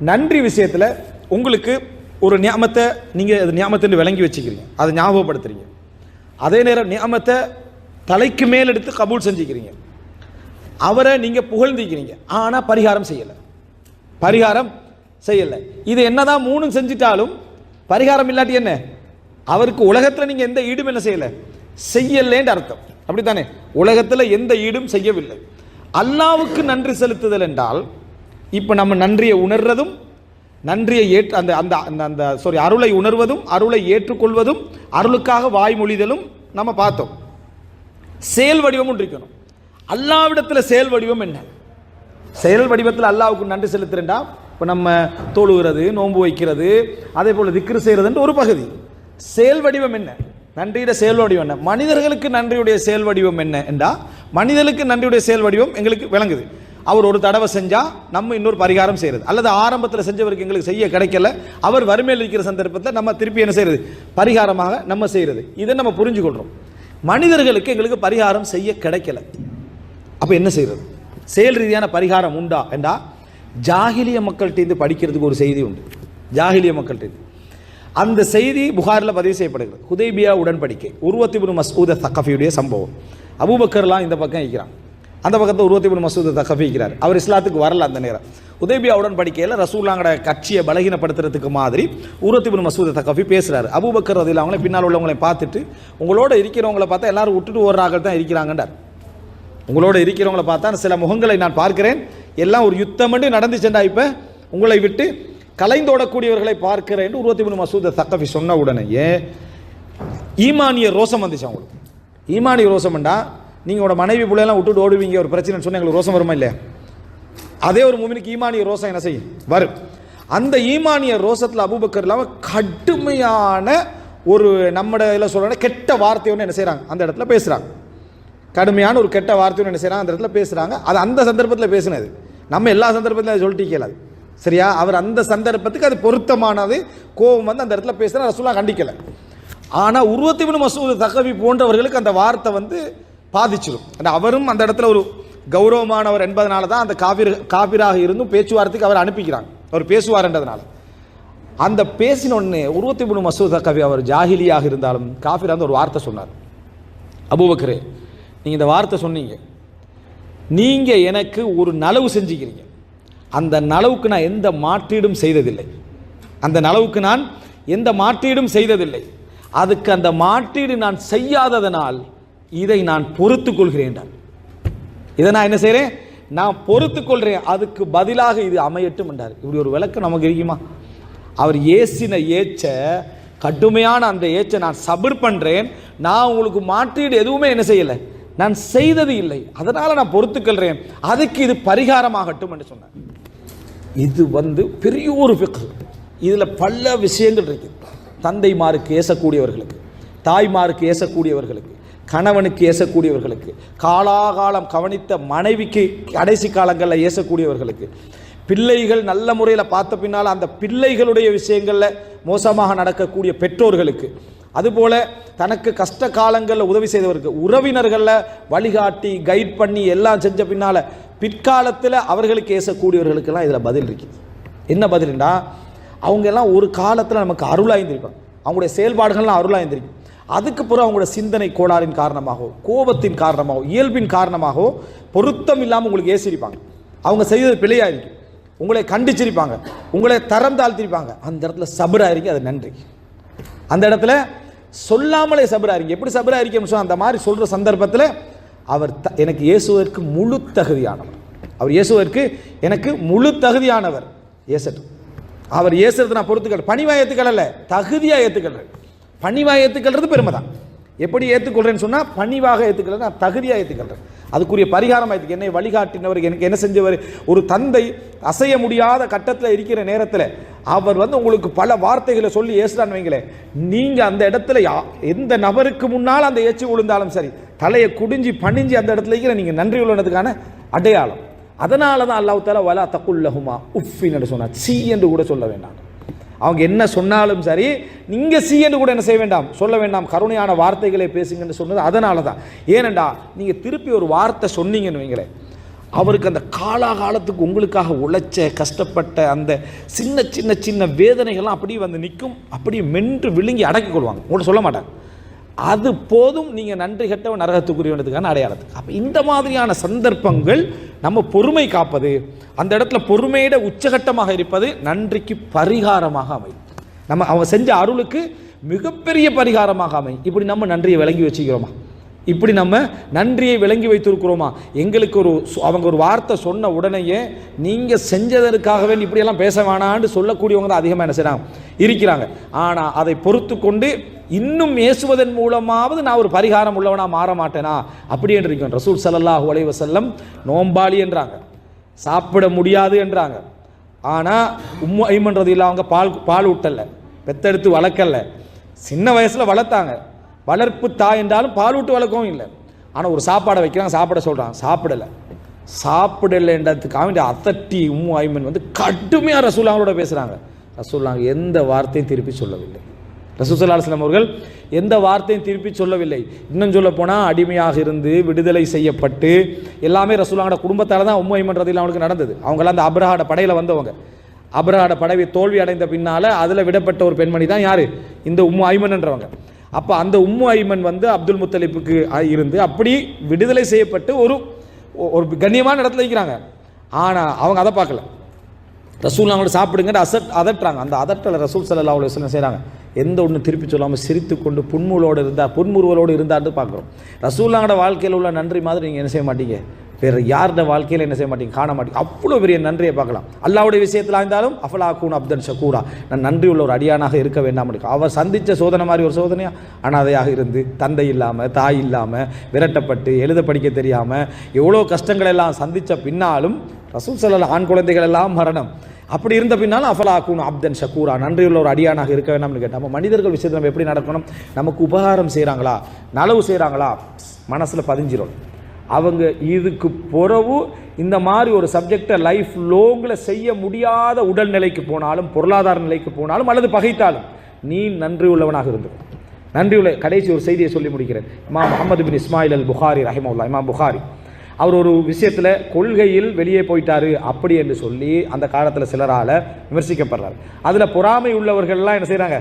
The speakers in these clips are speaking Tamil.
நன்றி விஷயத்தில் உங்களுக்கு ஒரு நியாமத்தை நீங்கள் அது நியாமத்துன்னு விளங்கி வச்சுக்கிறீங்க. அதை ஞாபகப்படுத்துறீங்க. அதே நேரம் நியாமத்தை தலைக்கு மேல் எடுத்து கபூல் செஞ்சுக்கிறீங்க. அவரை நீங்கள் புகழ்ந்திக்கிறீங்க. ஆனால் பரிகாரம் செய்யலை. பரிகாரம் செய்யலை. இது என்னதான் மூணும் செஞ்சிட்டாலும் பரிகாரம் இல்லாட்டி என்ன? அவருக்கு உலகத்தில் நீங்கள் எந்த ஈடும் என்ன செய்யலை? செய்யலேன்னு அர்த்தம். அப்படித்தானே? உலகத்தில் எந்த ஈடும் செய்யவில்லை. அல்லாவுக்கு நன்றி செலுத்துதல் என்றால் இப்போ நம்ம நன்றியை உணர்றதும் நன்றியை ஏற்று அந்த அந்த அந்த அந்த சாரி அருளை உணர்வதும் அருளை ஏற்றுக்கொள்வதும் அருளுக்காக வாய்மொழிதலும் நம்ம பார்த்தோம். செயல் வடிவமும் இருக்கணும். அல்லாவிடத்தில் செயல் வடிவம் என்ன? செயல் வடிவத்தில் அல்லாவுக்கு நன்றி செலுத்துறேன்டா. இப்போ நம்ம தோழுகிறது நோன்பு வைக்கிறது அதே போல் திக்ரு செய்கிறதுன்ற ஒரு பகுதி. செயல் வடிவம் என்ன? நன்றியுடைய செயல் வடிவம் என்ன? மனிதர்களுக்கு நன்றியுடைய செயல் வடிவம் என்ன என்றா மனிதனுக்கு நன்றியுடைய செயல் வடிவம் எங்களுக்கு விளங்குது. அவர் ஒரு தடவை செஞ்சா நம்ம இன்னொரு பரிகாரம் செய்யறது. அல்லது ஆரம்பத்தில் செஞ்சவருக்கு எங்களுக்கு செய்ய கிடைக்கல அவர் வறுமையில் இருக்கிற சந்தர்ப்பத்தில் நம்ம திருப்பி என்ன செய்யறது? பரிகாரமாக நம்ம செய்யறது. இதை நம்ம புரிஞ்சுக்கொள்றோம் மனிதர்களுக்கு எங்களுக்கு பரிகாரம் செய்ய கிடைக்கல. அப்போ என்ன செய்யறது? செயல் ரீதியான பரிகாரம் உண்டா? என்றா ஜாகிலிய மக்கள்கிட்ட படிக்கிறதுக்கு ஒரு செய்தி உண்டு. ஜாகிலிய மக்கள்கிட்ட அந்த செய்தி புகாரில் பதிவு செய்யப்படுகிறது. ஹுதேபியா உடன்படிக்கை. உருவத்திபுன் மசூத தக்கஃபியுடைய சம்பவம். அபூபக்கர்லாம் இந்த பக்கம் இருக்கிறான். அந்த பக்கத்தில் உருவத்திபுன் மசூதை தகவிக்கிறார் இருக்கிறார் அவர் இஸ்லாத்துக்கு வரல அந்த நேரம். உதேபியா உடன்படிக்கையில் ரசூல்லாங்கட கட்சியை பலகீனப்படுத்துறதுக்கு மாதிரி உருவத்திபுன் மசூத தக்கஃபி பேசுகிறார் அபுபக்கர் அதில் அவங்களே பின்னால் உள்ளவங்களை பார்த்துட்டு உங்களோட இருக்கிறவங்கள பார்த்தா எல்லாரும் விட்டுட்டு ஓடுறாங்க தான் இருக்கிறாங்கன்றார். உங்களோட இருக்கிறவங்கள பார்த்தா சில முகங்களை நான் பார்க்கிறேன். எல்லாம் ஒரு யுத்தம் நடந்து நடந்துச்சுண்டா இப்போ? உங்களை விட்டு கலைந்தோடக்கூடியவர்களை பார்க்கிறேன் என்று உருவத்தி மூணு தக்கஃபி சொன்ன உடனே ஏன் ஈமானிய ரோசம் வந்துச்சு அவங்களுக்கு. ஈமானிய ரோசம்ண்டா நீங்கள் உங்களோட மனைவி பிள்ளையெல்லாம் விட்டுட்டு ஓடுவீங்க ஒரு பிரச்சனை சொன்னால் எங்களுக்கு ரோசம் வருமா இல்லையா? அதே ஒரு மூமினுக்கு ஈமானிய ரோசம் என்ன செய்யும்? வரும். அந்த ஈமானிய ரோசத்தில் அபூபக்கர் இல்லாமல் கடுமையான ஒரு நம்மட இதில் சொல்கிறேன்னா கெட்ட வார்த்தை ஒன்று என்ன செய்கிறாங்க அந்த இடத்துல பேசுகிறாங்க கடுமையான ஒரு கெட்ட வார்த்தையும் என்ன செய்கிறாங்க அந்த இடத்துல பேசுகிறாங்க அது அந்த சந்தர்ப்பத்தில் பேசினது. நம்ம எல்லா சந்தர்ப்பத்திலும் அதை சொல்லிட்டு கேளாது சரியா? அவர் அந்த சந்தர்ப்பத்துக்கு அது பொருத்தமானது. கோபம் வந்து அந்த இடத்துல பேசுகிற ரசூலா கண்டிக்கலை. ஆனால் உருவத்திபின் மசூது தகவி போன்றவர்களுக்கு அந்த வார்த்தை வந்து பாதிச்சிடும் அந்த அவரும் அந்த இடத்துல ஒரு கௌரவமானவர் என்பதனால தான் அந்த காபிர் காபிராக இருந்தும் பேச்சுவார்த்தைக்கு அவர் அனுப்பிக்கிறாங்க. அவர் பேசுவார்ன்றதுனால அந்த பேசினொன்னு உருவத்தி மூணு மசூத் கவி அவர் ஜாகிலியாக இருந்தாலும் காஃபிர் வந்து ஒரு வார்த்தை சொன்னார். அபூபக்கரே நீங்கள் இந்த வார்த்தை சொன்னீங்க. நீங்கள் எனக்கு ஒரு நலவு செஞ்சுக்கிறீங்க. அந்த நலவுக்கு நான் எந்த மாற்றீடும் செய்ததில்லை. அந்த நலவுக்கு நான் எந்த மாற்றீடும் செய்ததில்லை. அதுக்கு அந்த மாற்றீடு நான் செய்யாததனால் இதை நான் பொறுத்து கொள்கிறேன் என்றார். இதை நான் என்ன செய்கிறேன் நான் பொறுத்து கொள்கிறேன் அதுக்கு பதிலாக இது அமையட்டும் என்றார். இப்படி ஒரு விளக்கம் நமக்கு இருக்குமா? அவர் ஏசின ஏச்ச கடுமையான அந்த ஏச்சை நான் சபர் பண்ணுறேன் நான் உங்களுக்கு மாற்றீடு எதுவுமே என்ன செய்யலை. நான் செய்தது இல்லை. அதனால் நான் பொறுத்துக்கொள்கிறேன் அதுக்கு இது பரிகாரமாகட்டும் என்று சொன்னார். இது வந்து பெரிய ஒரு ஃபிக்ஹ் இதில் பல விஷயங்கள் இருக்குது தந்தைமாருக்கு ஏசக்கூடியவர்களுக்கு தாய்மாருக்கு ஏசக்கூடியவர்களுக்கு கணவனுக்கு ஏசக்கூடியவர்களுக்கு காலாகாலம் கவனித்த மனைவிக்கு கடைசி காலங்களில் ஏசக்கூடியவர்களுக்கு பிள்ளைகள் நல்ல முறையில் பார்த்த பின்னால் அந்த பிள்ளைகளுடைய விஷயங்களில் மோசமாக நடக்கக்கூடிய பெற்றோர்களுக்கு அதுபோல தனக்கு கஷ்ட காலங்களில் உதவி செய்தவருக்கு உறவினர்களில் வழிகாட்டி கைட் பண்ணி எல்லாம் செஞ்ச பின்னால் பிற்காலத்தில் அவர்களுக்கு ஏசக்கூடியவர்களுக்கெல்லாம் இதில் பதில் இருக்குது என்ன பதில்னா அவங்க எல்லாம் ஒரு காலத்தில் நமக்கு அருளாய்ந்திருப்பாங்க. அவங்களுடைய செயல்பாடுகள்லாம் அருளாய்ந்திருக்கும் அதுக்கு பிறகு அவங்களோட சிந்தனை கோளாறின் காரணமாகவோ கோபத்தின் காரணமாகவோ இயல்பின் காரணமாகவோ பொருத்தம் இல்லாமல் உங்களுக்கு ஏசிருப்பாங்க அவங்க செய்தது பிழையாக இருக்கும் உங்களை கண்டிச்சிருப்பாங்க. உங்களை தரம் தாழ்த்திருப்பாங்க. அந்த இடத்துல சபராக இருக்கு அது நன்றி. அந்த இடத்துல சொல்லாமலே சபராக இருக்கு எப்படி சபராக இருக்கேன்னு அந்த மாதிரி சொல்கிற சந்தர்ப்பத்தில் அவர் த- எனக்கு இயேசுவதற்கு முழு தகுதியானவர். அவர் இயேசுவதற்கு எனக்கு முழு தகுதியானவர். ஏசட்டும் அவர் ஏசுறது நான் பொறுத்துக்கள் பணிவாக ஏற்றுக்கல தகுதியாக ஏற்றுக்கல பணிவாக ஏற்றுக்கிறது பெருமை தான் எப்படி ஏற்றுக்கொள்றேன்னு சொன்னால் பணிவாக ஏற்றுக்கல நான் தகுதியாக ஏற்றுக்கொள்றேன் அதுக்குரிய பரிகாரம் ஆயிடுச்சு என்னை வழிகாட்டினவர் எனக்கு என்ன செஞ்சவர் ஒரு தந்தை அசைய முடியாத கட்டத்தில் இருக்கிற நேரத்தில் அவர் வந்து உங்களுக்கு பல வார்த்தைகளை சொல்லி ஏசுறான்னு வைங்களேன். நீங்கள் அந்த இடத்துல யா- எந்த நபருக்கு முன்னால் அந்த ஏச்சு விழுந்தாலும் சரி தலையை குடிஞ்சி பணிஞ்சு அந்த இடத்துல இருக்கிற நீங்கள் நன்றி உள்ளதுக்கான அடையாளம். அதனால தான் அல்லாஹ் தாலா வலா தக்குல்லஹுமா உஃபின்னு சொன்னார். சி என்று கூட சொல்ல வேண்டாம். அவங்க என்ன சொன்னாலும் சரி நீங்கள் சி என்று கூட என்ன செய்ய வேண்டாம். சொல்ல வேண்டாம். கருணையான வார்த்தைகளை பேசுங்கன்னு சொன்னது அதனால தான் ஏனண்டா நீங்கள் திருப்பி ஒரு வார்த்தை சொன்னீங்கன்னு வைங்களேன். அவருக்கு அந்த காலாகாலத்துக்கு உங்களுக்காக உழைச்ச கஷ்டப்பட்ட அந்த சின்ன சின்ன சின்ன வேதனைகள்லாம் அப்படியே வந்து நிற்கும். அப்படியே மென்று விழுங்கி அடக்கிக் கொள்வாங்க. உங்கள்ட்ட சொல்ல மாட்டாங்க அது போதும் நீங்கள் நன்றி கெட்டவன் நரகத்துக்குரியவனதுக்கான அடையாளத்துக்கு. அப்போ இந்த மாதிரியான சந்தர்ப்பங்கள் நம்ம பொறுமை காப்பது அந்த இடத்துல பொறுமையிட உச்சகட்டமாக இருப்பது நன்றிக்கு பரிகாரமாக அமையும். நம்ம அவன் செஞ்ச அருளுக்கு மிகப்பெரிய பரிகாரமாக அமையும். இப்படி நம்ம நன்றியை விளங்கி வச்சுக்கிறோமா? இப்படி நம்ம நன்றியை விளங்கி வைத்திருக்கிறோமா? எங்களுக்கு ஒரு அவங்க ஒரு வார்த்தை சொன்ன உடனேயே நீங்கள் செஞ்சதற்காகவே இப்படியெல்லாம் பேச வேணான்னு சொல்லக்கூடியவங்க தான் அதிகமாக என்ன செய்கிறாங்க இருக்கிறாங்க. ஆனால் அதை பொறுத்து கொண்டு இன்னும் ஏசுவதன் மூலமாவது நான் ஒரு பரிகாரம் உள்ளவனாக மாற மாட்டேனா? அப்படி என்று ரசூல் ஸல்லல்லாஹு அலைஹி செல்லம் நோம்பாளி என்றாங்க. சாப்பிட முடியாது என்றாங்க. ஆனால் உம்மு ஐமன்றது இல்லை அவங்க பால் பால் ஊட்டலை. பெத்தெடுத்து வளர்க்கல. சின்ன வயசில் வளர்த்தாங்க. வளர்ப்பு தாய் என்றாலும் பாலூட்டு வளர்க்கவும் இல்லை. ஆனால் ஒரு சாப்பாடை வைக்கிறாங்க சாப்பிட சொல்கிறான் சாப்பிடலை. சாப்பிடலைன்றதுக்காக வேண்டிய அத்தட்டி உம்மு ஐமன் வந்து கடுமையாக ரசூலாங்களோட பேசுகிறாங்க ரசூல்லாங்க எந்த வார்த்தையும் திருப்பி சொல்லவில்லை. ரசூசல்லாஸ்லாம் அவர்கள் எந்த வார்த்தையும் திருப்பி சொல்லவில்லை. இன்னும் சொல்ல போனால் அடிமையாக இருந்து விடுதலை செய்யப்பட்டு எல்லாமே ரசூலாங்களோட குடும்பத்தால் தான் உம்மு ஐமன்றதில் அவங்களுக்கு நடந்தது. அவங்களாம் அந்த அப்ரஹாட படையில் வந்தவங்க. அப்ரஹாட படவை தோல்வி அடைந்த பின்னால் அதில் விடப்பட்ட ஒரு பெண்மணி தான் யார்? இந்த உம்மு ஐமன்ன்றவங்க அப்போ அந்த உம்மு ஐமன் வந்து அப்துல் முத்தலிப்புக்கு இருந்து அப்படி விடுதலை செய்யப்பட்டு ஒரு ஒரு கண்ணியமான இடத்துல வைக்கிறாங்க ஆனால் அவங்க அதை பார்க்கல. ரசூல் அவங்கள சாப்பிடுங்கன்னு அசட் அதட்டுறாங்க. அந்த அதட்டல ரசூல் சல்லா அவ்வளோ என்ன செய்கிறாங்க எந்த ஒன்று திருப்பி சொல்லாமல் சிரித்து கொண்டு புன்முலோடு இருந்தால் புன்முறுவலோடு இருந்தார்னு பார்க்குறோம். ரசூல்லாங்கட வாழ்க்கையில் உள்ள நன்றி மாதிரி நீங்கள் என்ன செய்ய மாட்டீங்க? வேறு யாரோட வாழ்க்கையில் என்ன செய்ய மாட்டீங்க? காண மாட்டீங்க. அவ்வளோ பெரிய நன்றியை பார்க்கலாம். அல்லாவுடைய விஷயத்தில் இருந்தாலும் அஃபலா கூன் அப்தன் ஷக்கூரா நான் நன்றி உள்ள ஒரு அடியானாக இருக்க வேண்டாம் இருக்கு அவர் சந்தித்த சோதனை மாதிரி ஒரு சோதனையாக அனாதையாக இருந்து தந்தை இல்லாமல் தாய் இல்லாமல் விரட்டப்பட்டு எழுத படிக்க தெரியாமல் எவ்வளோ கஷ்டங்கள் எல்லாம் சந்தித்த பின்னாலும் ரசூல் சல்லா ஆண் குழந்தைகள் எல்லாம் மரணம். அப்படி இருந்த பின்னாலும் அஃபலாக்கூன் அப்தன் ஷக்கூரா நன்றியுள்ள ஒரு அடியானாக இருக்க வேண்டாம்னு கேட்டால் நம்ம மனிதர்கள் விஷயத்தில் நம்ம எப்படி நடக்கணும்? நமக்கு உபகாரம் செய்கிறாங்களா நலவு செய்கிறாங்களா மனசில் பதிஞ்சிரும். அவங்க இதுக்கு பிறகு இந்த மாதிரி ஒரு சப்ஜெக்டை லைஃப் லோங்கில் செய்ய முடியாத உடல்நிலைக்கு போனாலும் பொருளாதார நிலைக்கு போனாலும் அல்லது பகைத்தாலும் நீ நன்றி உள்ளவனாக இருந்து நன்றி உள்ள கடைசி ஒரு செய்தியை சொல்லி முடிக்கிறேன். இமாம் முகமது பின் இஸ்மாயில் அல் புகாரி ரஹிமவுல்லா இமாம் புகாரி. அவர் ஒரு விஷயத்தில் கொள்கையில் வெளியே போயிட்டாரு அப்படி என்று சொல்லி அந்த காலத்தில் சிலரால் விமர்சிக்கப்படுறாரு. அதில் பொறாமை உள்ளவர்கள்லாம் என்ன செய்கிறாங்க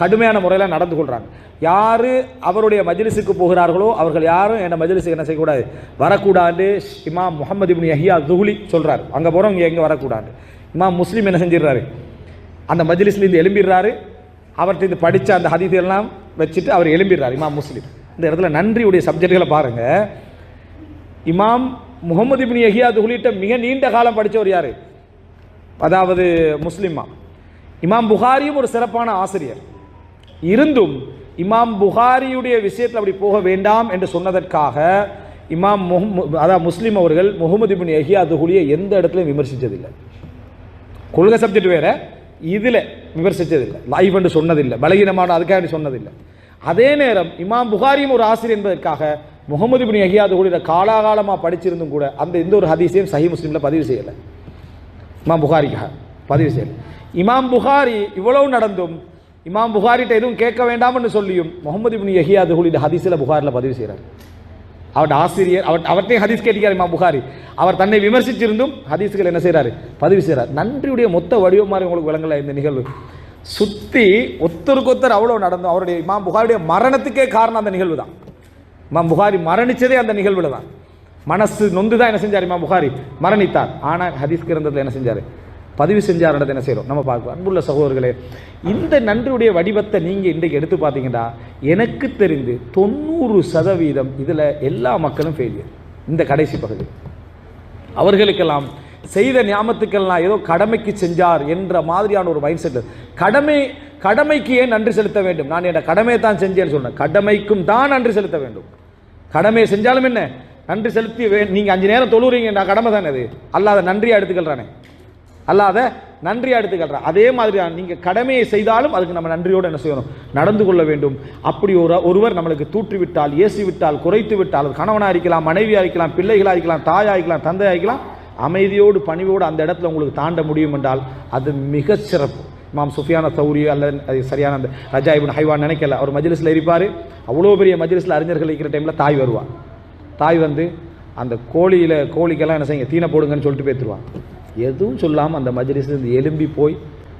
கடுமையான முறையில் நடந்து கொள்கிறாங்க யார் அவருடைய மஜ்லிஸுக்கு போகிறார்களோ அவர்கள் யாரும் என்ன மஜ்லிஸுக்கு என்ன செய்யக்கூடாது? வரக்கூடாது. இமாம் முகமது இப்னு அஹியா துகுலி சொல்கிறார் அங்கே போகிறவங்க எங்கே வரக்கூடாது. இமாம் முஸ்லீம் என்ன செஞ்சிடுறாரு? அந்த மஜ்லிஸ்லேருந்து எழும்பிடுறாரு. அவர்கிட்ட இது படித்த அந்த ஹதீஸ் வச்சுட்டு அவர் எழும்பிடுறார் இமாம் முஸ்லீம். இந்த இடத்துல நன்றியுடைய சப்ஜெக்டுகளை பாருங்கள் இமாம் முகமது இப்னு யஹியா துகுலிட்ட மிக நீண்ட காலம் படித்தவர் யார்? அதாவது முஸ்லிமா. இமாம் புகாரியும் ஒரு சிறப்பான ஆசிரியர். இருந்தும் இமாம் புகாரியுடைய விஷயத்தில் அப்படி போக வேண்டாம் என்று சொன்னதற்காக இமாம் முஹம் அதாவது முஸ்லீம் அவர்கள் முகமது பின் யஹியா அதுகுலியை எந்த இடத்துலையும் விமர்சித்ததில்லை. கொள்கை சப்ஜெக்ட் வேற இதில் விமர்சித்ததில்லை. லைவ் என்று சொன்னதில்லை. பலகீனமான அதுக்காக சொன்னதில்லை. அதே நேரம் இமாம் புகாரியும் ஒரு ஆசிரியர் என்பதற்காக முகமது பின் யஹியாது கூட காலாகாலமாக படிச்சிருந்தும் கூட அந்த எந்த ஒரு ஹதீஸையும் சஹி முஸ்லீமில் பதிவு செய்யலை. இமாம் புகாரிக்காக பதிவு செய்யலை. இமாம் புகாரி இவ்வளவு நடந்தும் இமாம் புகாரிட்ட எதுவும் கேட்க வேண்டாம்னு சொல்லியும் முகமது பின் யஹியாது கூட ஹதீஸில் புகாரில் பதிவு செய்கிறார் அவருடைய ஆசிரியர் அவர் அவர்த்தையும் ஹதீஸ் கேட்டிருக்கார் இமாம் புகாரி. அவர் தன்னை விமர்சிச்சிருந்தும் ஹதீஸ்கள் என்ன செய்கிறாரு பதிவு செய்கிறார் நன்றியுடைய மொத்த வடிவம் மாதிரி உங்களுக்கு விளங்கல இந்த நிகழ்வு. சுற்றி ஒத்தருக்கு ஒத்தர் அவ்வளோ நடந்தோம் அவருடைய இமாம் புகாரிடைய மரணத்துக்கே காரணம் அந்த நிகழ்வு தான். இமாம் புகாரி மரணிச்சதே அந்த நிகழ்வில் தான். மனசு நொந்து தான் என்ன செஞ்சார் இமாம் புகாரி? மரணித்தார். ஆனால் ஹதீஸ் கிரந்தத்தில் என்ன செஞ்சார்? பதிவு செஞ்சார்ன்றது என்ன செய்கிறோம் நம்ம பார்க்கலாம் அன்புள்ள சகோதரர்களே இந்த நன்றியுடைய வடிவத்தை நீங்கள் இன்றைக்கு எடுத்து பார்த்தீங்கன்னா எனக்கு தெரிந்து தொண்ணூறு சதவீதம் இதில் எல்லா மக்களும் ஃபெயிலியர் இந்த கடைசி பகுதி. அவர்களுக்கெல்லாம் செய்த ஞாபகத்துக்கெல்லாம் ஏதோ கடமைக்கு செஞ்சார் என்ற மாதிரியான ஒரு மைண்ட் செட் கடமை கடமைக்கு ஏன் நன்றி செலுத்த வேண்டும்? நான் என் கடமையை தான் செஞ்சேன்னு சொன்னேன். கடமைக்கும் தான் நன்றி செலுத்த வேண்டும். கடமையை செஞ்சாலும் என்ன? நன்றி செலுத்தி வே- நீங்கள் அஞ்சு நேரம் தொழுறீங்க நான் கடமை தானே அது அல்லாத நன்றியாக எடுத்துக்கல்றானே அல்லாத நன்றியா எடுத்துக்கல்றான் அதே மாதிரி நீங்கள் கடமையை செய்தாலும் அதுக்கு நம்ம நன்றியோடு என்ன செய்யணும்? நடந்து கொள்ள வேண்டும். அப்படி ஒரு ஒருவர் நம்மளுக்கு தூற்றிவிட்டால் ஏசி விட்டால் குறைத்து விட்டால் அது கணவனாக இருக்கலாம் மனைவியாக இருக்கலாம் பிள்ளைகளாக இருக்கலாம் தாயாக இருக்கலாம் தந்தையாக இருக்கலாம் அமைதியோடு பணிவோடு அந்த இடத்துல உங்களுக்கு தாண்ட முடியும் என்றால் அது மிகச்சிறப்பு சிறப்பு. சுஃபியான சௌரி அல்லது அது சரியான அந்த ரஜா இபின் ஹைவான் நினைக்கல. அவர் மஜ்லிஸில் இருப்பார். அவ்வளோ பெரிய மஜ்லிஸில் அறிஞர்கள் இருக்கிற டைமில் தாய் வருவார் தாய் வந்து அந்த கோழியில் கோழிக்கெல்லாம் என்ன செய்யுங்க? தீனை போடுங்கன்னு சொல்லிட்டு பேத்துருவான் எதுவும் சொல்லாமல் அந்த மஜ்லிஸ்லேருந்து எலும்பி போய்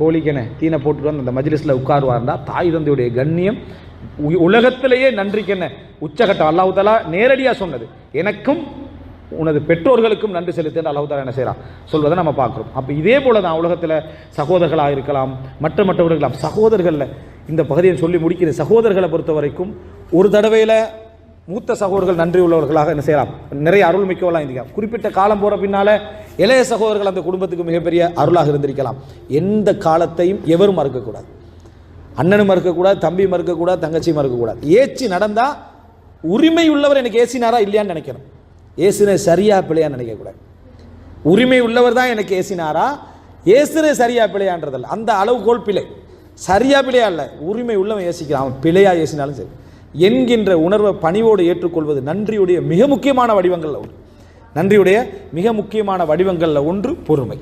கோழிக்கென தீனை போட்டுட்டு வந்து அந்த மஜ்லிஸில் உட்காருவார்னா தாய் தந்தையுடைய கண்ணியம் உ- உலகத்திலேயே நன்றிக்கென்ன உச்சகட்டம் அல்லாவுதாலா நேரடியாக சொன்னது. எனக்கும் உனது பெற்றோர்களுக்கும் நன்றி செலுத்தியேன்னு அல்லாவுதாலா என்ன செய்கிறான் சொல்வதை நம்ம பார்க்குறோம். அப்போ இதே போல தான் உலகத்தில் சகோதரர்களாக இருக்கலாம் மற்ற மற்றவர்களாம் சகோதரர்களில் இந்த பகுதியை சொல்லி முடிக்கிற சகோதரர்களை பொறுத்த வரைக்கும் ஒரு தடவையில் மூத்த சகோதரர்கள் நன்றி உள்ளவர்களாக என்ன செய்யலாம்? நிறைய அருள் மிக்கவெல்லாம் இருந்திருக்கலாம். குறிப்பிட்ட காலம் போகிற பின்னால் இளைய சகோதரர்கள் அந்த குடும்பத்துக்கு மிகப்பெரிய அருளாக இருந்திருக்கலாம். எந்த காலத்தையும் எவரும் மறுக்கக்கூடாது. அண்ணனும் மறுக்கக்கூடாது தம்பி மறுக்கக்கூடாது தங்கச்சியும் மறுக்கக்கூடாது. ஏச்சு நடந்தால் உரிமை உள்ளவர் எனக்கு ஏசினாரா இல்லையான்னு நினைக்கணும். ஏசுனது சரியா பிள்ளையான்னு நினைக்கக்கூடாது. உரிமை உள்ளவர் தான் எனக்கு ஏசினாரா? ஏசுனை சரியா பிள்ளையான்றதில்ல அந்த அளவுகோல் பிழை. சரியா பிழையா இல்லை. உரிமை உள்ளவன் ஏசிக்கிறான். அவன் பிழையா ஏசினாலும் சரி. என்கின்ற உணர்வை பணிவோடு ஏற்றுக்கொள்வது நன்றியுடைய மிக முக்கியமான வடிவங்களில் ஒன்று. நன்றியுடைய மிக முக்கியமான வடிவங்களில் ஒன்று பொறுமை.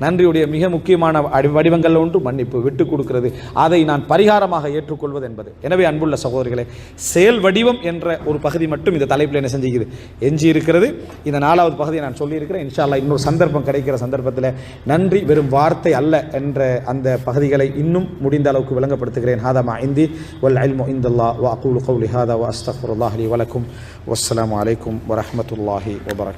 நன்றியுடைய மிக முக்கியமான அடி- வடிவங்களில் ஒன்று மன்னிப்பு விட்டு கொடுக்கிறது. அதை நான் பரிகாரமாக ஏற்றுக்கொள்வது என்பது. எனவே அன்புள்ள சகோதரிகளே செயல் வடிவம் என்ற ஒரு பகுதி மட்டும் இந்த தலைப்பில் என்ன செஞ்சுக்குது? எஞ்சி இருக்கிறது. இந்த நாலாவது பகுதியை நான் சொல்லியிருக்கிறேன். இன்ஷா இன்னொரு சந்தர்ப்பம் கிடைக்கிற சந்தர்ப்பத்தில் நன்றி வெறும் வார்த்தை அல்ல என்ற அந்த பகுதிகளை இன்னும் முடிந்த அளவுக்கு விளங்கப்படுத்துகிறேன். ஹாதா இந்தி. வல் அல்மு இந்தல்லா வா அகூலு கௌலி ஹாதா. வா அஸ்தஃபுல்லாஹ் லி வலக்கும் வஸ்லாம் அலைக்கும் வரமத்துல்லாஹி வபரக்